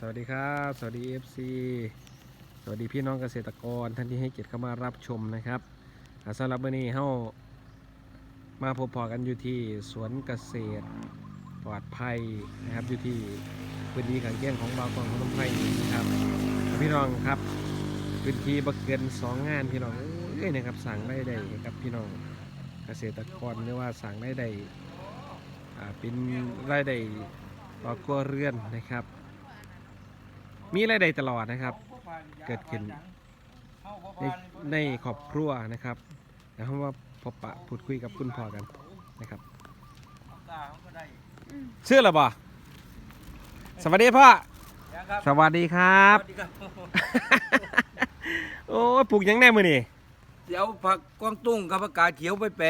สวัสดีครับ สวัสดี FC สวัสดีพี่น้องเกษตรกรท่านที่ให้เกียรติเข้ามารับชมนะครับสำหรับวันนี้เฮามาพบพอกันอยู่ที่สวนเกษตรปลอดภัยนะครับอยู่ที่พื้นที่ขังแก้งของบางกองของนมไผ่นะครับพี่น้องครับพื้นที่บักเกินสองงานพี่น้องเอ้ยนะครับสั่งได้ได้ครับพี่น้องเกษตรกรหรือว่าสั่งได้ได้เป็นรายได้ต่อครัวเรือนนะครับ มีรายได้ตลอดนะครับ เกิดขึ้นในในครอบครัวนะครับเดี๋ยวเรามาพบปะพูดคุยกับคุณพ่อกันนะครับชื่ออะไรบ่สวัสดีพ่อสวัสดีครับ โอ้ยปลูกหยังแน่มือนี่เดี๋ยวผักกวางตุ้งกับผักกาดเขียวไปแปร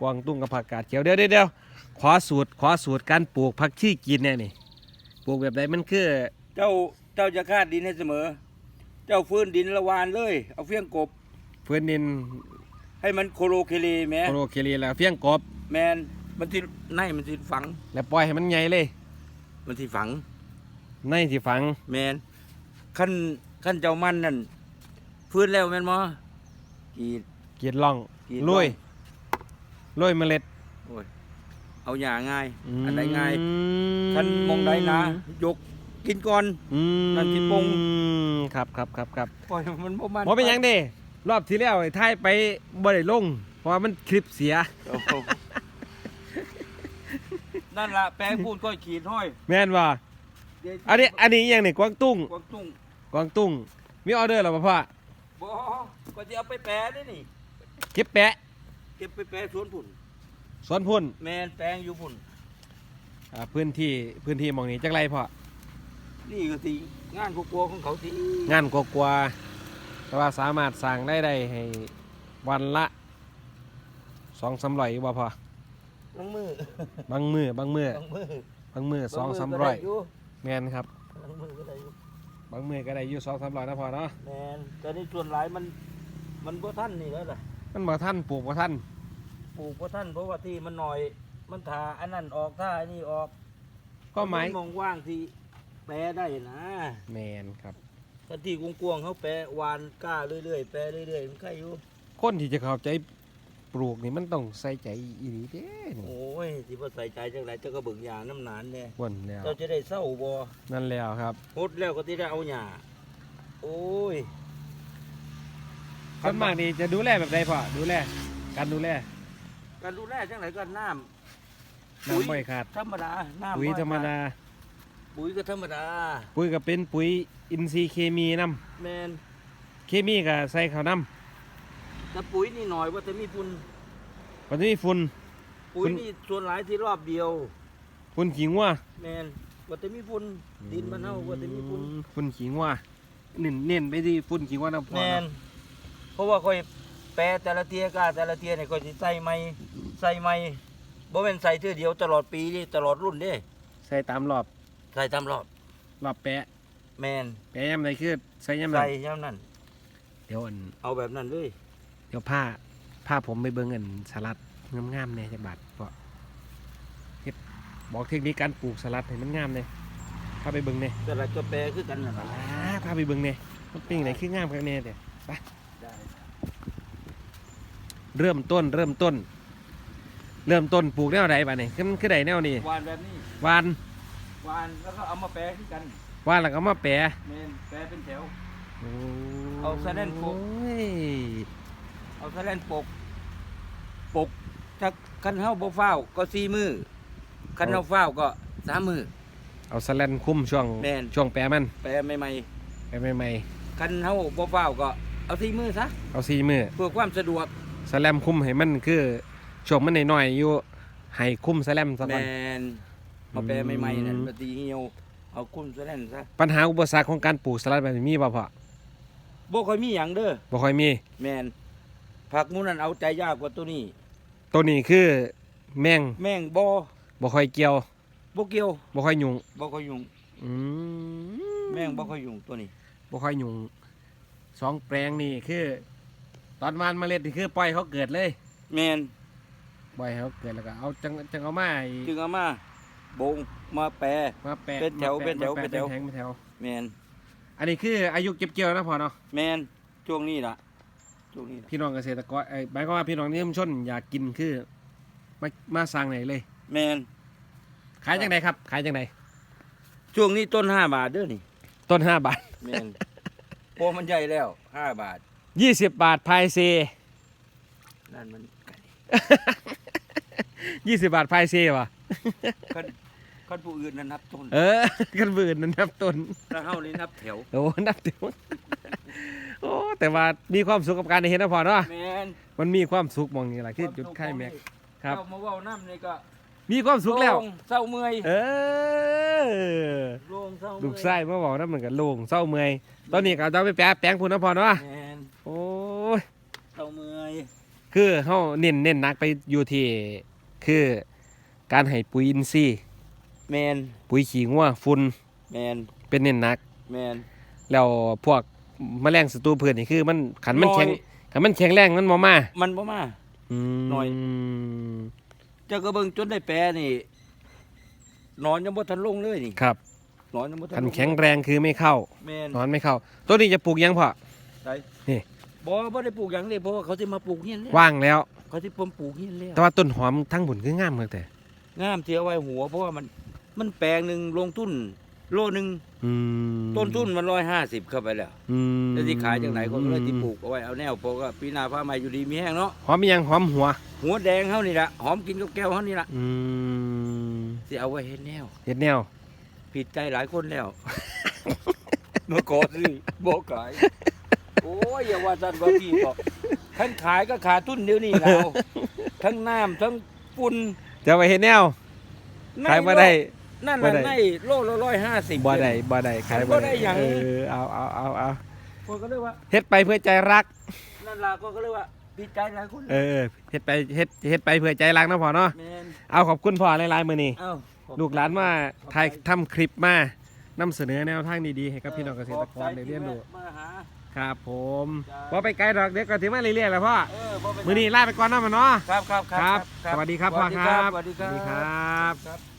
กวางตุ้งกับผักกาดเขียวเดี๋ยวเดี๋ยวเดี๋ยวขอสูตรขอสูตรการปลูกผักชีกินเนี่ยนี่ ปลูกแบบไหนมันคือ เจ้า เจ้าจะคาดดินให้เสมอ เจ้าฟื้นดินละวานเลย เอาเฟี้ยงกบเพื่อนดินให้มันโคโลเคเลแหมโคโลเคลีแล้วเฟี้ยงกบ แมนมันที่ในมันที่ฝัง แล้วปล่อยให้มันใหญ่เลย มันที่ฝัง ในที่ฝังแมนขั้นขั้นเจ้ามันนั่นฟื้นแล้วแมนมกรีดเกียดล่องกรีดลุยลุยเมล็ดโอ้ยเอาหย่าง่ายมอันใดง่ายขั้นมองใดนะ ยก กินก่อน อืมนั่นที่ปงครับครับครับครับปล่อยมันบ่มันหมอเป็นหยังเด้รอบที่แล้วไอ้ท้ายไปบ่ได้ลง เพราะว่ามันคลิปเสียโอ้โหนั่นล่ะแปลงพูดก็ขีดห้อยแม่นว่าอันนี้อันนี้อหยังนี่กวางตุ้งกวางตุ้งกวางตุ้ง มีออเดอร์แล้วป่ะพ่อบ่ก็จะเอาไปแปรได้นี่ เก็บแปะเก็บไปแปรสวนผุ่น สวนพุ่นแมนแปลงอยู่ผุ่นอ่าพื้นที่พื้นที่หมองนี้จักไรพ่อ นี่ก็สิงานกลัวๆของเขาสิงานกกว่าๆแต่ว่าสามารถสั่งได้ได้ให้วันละสองสามร้อยบ่พอลังมือบางมือบางมือลังมือบางมือสองสามก็ร้อได้ยอยู่แมนครับลังมือก็ได้อยู่บางมือก็ได้อยู่สองสามร้อยนะพอเนาะแมนแต่นี่ส่วนหลายมันมันบ่ทันนี่แล้วล่ะมันบ่ท่านปลูกบ่ท่านปลูกบ่ทันเพราะว่าที่มันหน่อย มันทาอันนั้นออกท่าอันนี้ออกก็หมายนมองว่างที่ แปรได้นะแมนครับถ้าที่กวงๆเขาแปรวานกล้าเรื่อยๆแปรเรื่อยๆมันใกล้อยู่คนที่จะเข้าใจปลูกนี่มันต้องใส่ใจอีหลีเด้นี่โอ้ยที่พอใส่ใจจังไรเจ้าก็เบิ่งยาน้ำหนานเนี่ยวนแล้วเจ้าจะได้เศร้าบ่นั่นแล้วครับ หดแล้วก็ที่ได้เอาหญ้าโอ้ยส่วนมากนี่จะดูแลแบบใดพ่อดูแลการดูแลการดูแลจังไรก็น้ำน้ำไม่ขาดธรรมดาน้ำปุ๋ยธรรมดา ปุ๋ยก็ธรรมดา ปุ๋ยก็เป็นปุ๋ยอินทรีย์เคมีนํแมนเคมีก็ใส่ข้าวน้แต่ปุ๋ยนี่หน่อยว่าจะมีฝุ่นำมันจะมีฝุ่น ปุ๋คุยณนี่ส่วนหลายที่รอบเดียวฝุ่นขี้งัวแมนว่าจะมีฝุ่นดินมันเฮาว่าจะมีฝุ่นอืมฝุ่นขี้งัวเน้นเน้นไปที่ฝุ่นขี้งัวนะพ่อแมนเนาะเพราะว่าค่อยแปรแต่ละเทียกาแต่ละเทียเนี่ยก็สิใส่ไม้ใส่ไม้บ่แม่นใส่เทื่อเดียวตลอดปีนี่ตลอดรุ่นเด้ ใส่ตามรอบใส่ตามรอบรอบแปะแมนแปะยามใดคือใส่ยามนั้ใส่นย่ำนั่นเดี๋ยวอันเอาแบบนั้นเลยเดี๋ยวผ้าผ้าผมไปเบิ่งอันสลัดงามๆแน่จักบาทเพราะเฮ็ดบอกเทคนิคการปลูกสลัดให้มันงามเลยพาไปเบิ่งเนี่ยแต่ละจะแปรคือกันนั่นล่ะพาไปเบิ่งเนี่ยมันเป็นไหนคืองามกันแน่เดี๋ยวไปได้เริ่มต้นเริ่มต้น เริ่มต้นปลูกแนวใดบ้านี่คือมันคือใดแนวนี้วานแบบนี้หวาน วานแล้วก็เอามาแปรคือกันหวานแล้วก็มาแปะแมนแปรเป็นแถว โอ้เอาซะแน่นปลูกโอ้ยเอาแสลนปก ปกถ้าคันเฮาบ่ฟ้าวก็สี่มือคันเฮาฟ้าวก็สามมือ เอาสแลนคุ้มช่วงแม่น ช่วงแปะมันแปรใหม่ไปใหม่ๆคันเฮาบ่ฟ้าวก็เอาสี่มือซะๆเอาซีมือเพื่อความสะดวกสแลมคุ้มให้มันคือช่วงมันหน่อยๆอยู่ให้คุ้มสแลมซะแมก่อนน เอาแปรใหม่ๆนั่นอืมปฏิเหี่ยวเอาคุ้มแสลนซะปัญหาอุปสรรคของการปลูกสลัดแบบนี้มีบ่พ่อบ่ค่อยมีหยังเด้อบ่ค่อยมี แมนผักหมูนั่นเอาใจยากกว่าตัวนี้ ตัวนี้คือแมงแม่งบ่บ่ค่อยเกี่ยวบ่เกี่ยวบ่ค่อยยุ่งบ่ค่อยยุ่งอืมแม่งบ่ค่อยยุ่งตัวนี้บ่ค่อยยุ่งสองแปลงนี่คือ ตอนวานเมล็ดนี่คือปล่อยเขาเกิดเลย แมนปล่อยให้เขาเกิดแล้วก็เอาจังจังเอามาให้จึงเอามา บงมาแปร มาแปะเป็นแถวมาะเป็นแถวมาะเป็นแถว เป็นแถว แมนอันนี้คืออายุเก็บเกี่ยวนะพอเนาะแมนช่วงนี้ล่ะช่วงนี้ล่ะพี่น้องเกษตรกรเอ้ยหมายความว่าพี่น้องที่ชุมชนอยากกินคือมามาสั่งไหนเลย แมนขายจังไดครับ ขายจังไดช่วงนี้ต้นห้าบาทเด้อนี่ต้นห้าบาท แมนพอมันใหญ่แล้วห้าบาทยี่สิบบาทพายเซ นั่นมันไก่ยี่สิบบาทพายเซวะ คันคันผู้อื่นนั้นนับต้นเออกันบืนนั่นนับต้นถ้าเฮานี่นับแถวโอ้นับเดียวโอ้แต่ว่ามีความสุขกับการได้เห็นนะพอเนาะแมนมันมีความสุขมองนี่แหละคือจุดไข่แม็ก ครับ เอามาเว้าน้ำนี่ก็มีความสุขแล้วโงเศร้าเมื่อยเออโล่งเศร้าเมื่อยลูกไส้มาบอกนะเหมือนกันโล่งเศร้าเมื่อยตอนนี้ก็จะเอาไปแปะแปลงพุ่นนะพอเนาะแมนโอ้ย เศร้าเมื่อย คือเฮาเน้นเน้นหนักไปอยู่ที่คือ การให้ปุ๋ยอินทรีย์แมนปุ๋ยขี้งัวฝุ่นแมนเป็นเน้นหนัก แมนแล้วพวกแมลงศัตรูพืชนี่คือ มันขันมันน้อยแข็งขันมันแข็งแรงมันบ่มามันบ่มาอืมน้อยเจ้าก็เบิ่งจนได้แปรนี่นอนยังบ่ทันลงเลยนี่ครับนอนยังบ่ทันขันลงแข็งแรงคือไม่เข้าแม่นนอนไม่เข้าตัวนี้จะปลูกยังพอบ่บ่ได้ปลูกหยังเลยเพราะว่าเขาสิมาปลูกเฮียนแล้วว่างแล้ว เขาสิผมปลูกเฮียนแล้วแต่ว่าต้นหอมทั้งบุญคืองามเลยแต่ งามที่เอาไว้หัว เพราะว่ามันมันแปลงหนึงลงทุนโลหนึงอืมต้นทุนมัน150เข้าไปแล้วอืมแล้วสิขายจังไหนคนก็เลยสิปลูกเอาไว้เอาแนวเพราะว่าปีหน้าฟ้าใหม่อยู่ดีมีแห้งเนาะหอมยังหอมหัว หัวแดงเฮานี่ล่ะหอมกินกับแก้วเฮานี่ล่ะอืมสิเอาไว้เฮ็ดแนวเห็ดแนว ผิดใจหลายคนแล้วเมื่อก่อนสิบอกขาย โอ้ย อย่าว่าจันว่าพี่บอกทั้งขายก็ขาดทุนเดี๋ยวนี้เราทั้งน้ำทั้งฝุ่น จะไปเห็ดแนวขายบ่ได้ นั่นบ่น่ะได้ ในโลละร้อยห้าสิบ บ่ได้บ่ได้ขายบ่ได้หยัง เออเอาเอาเอาเอาคนก็เลยว่า เฮ็ดไปเพื่อใจรัก นั่นล่ะก็ก็เลยว่าผิดใจหลายคนเออเฮ็ดไปเฮ็ดเฮ็ดไปเพื่อใจรักนะพ่อเนาะแมนเอาขอบคุณพ่อหลายๆมื้อนี้ เอ้าลูกหลานมาถ่ายทำคลิปมานำเสนอแนวทางดีๆให้กับพี่น้องเกษตรกรได้เรียนรู้ มาหา ครับผมจ้าพอไปไกลดอกเด็กก็ถึงมาเรื่อยๆแหล้วพ่อเออบ่เป็นไรมื้อนี้ลาไปก่อนเนาะมันเนาะครับครับครับ สวัสดีครับพ่อครับสวัสดีครับ สวัสดีครับครับ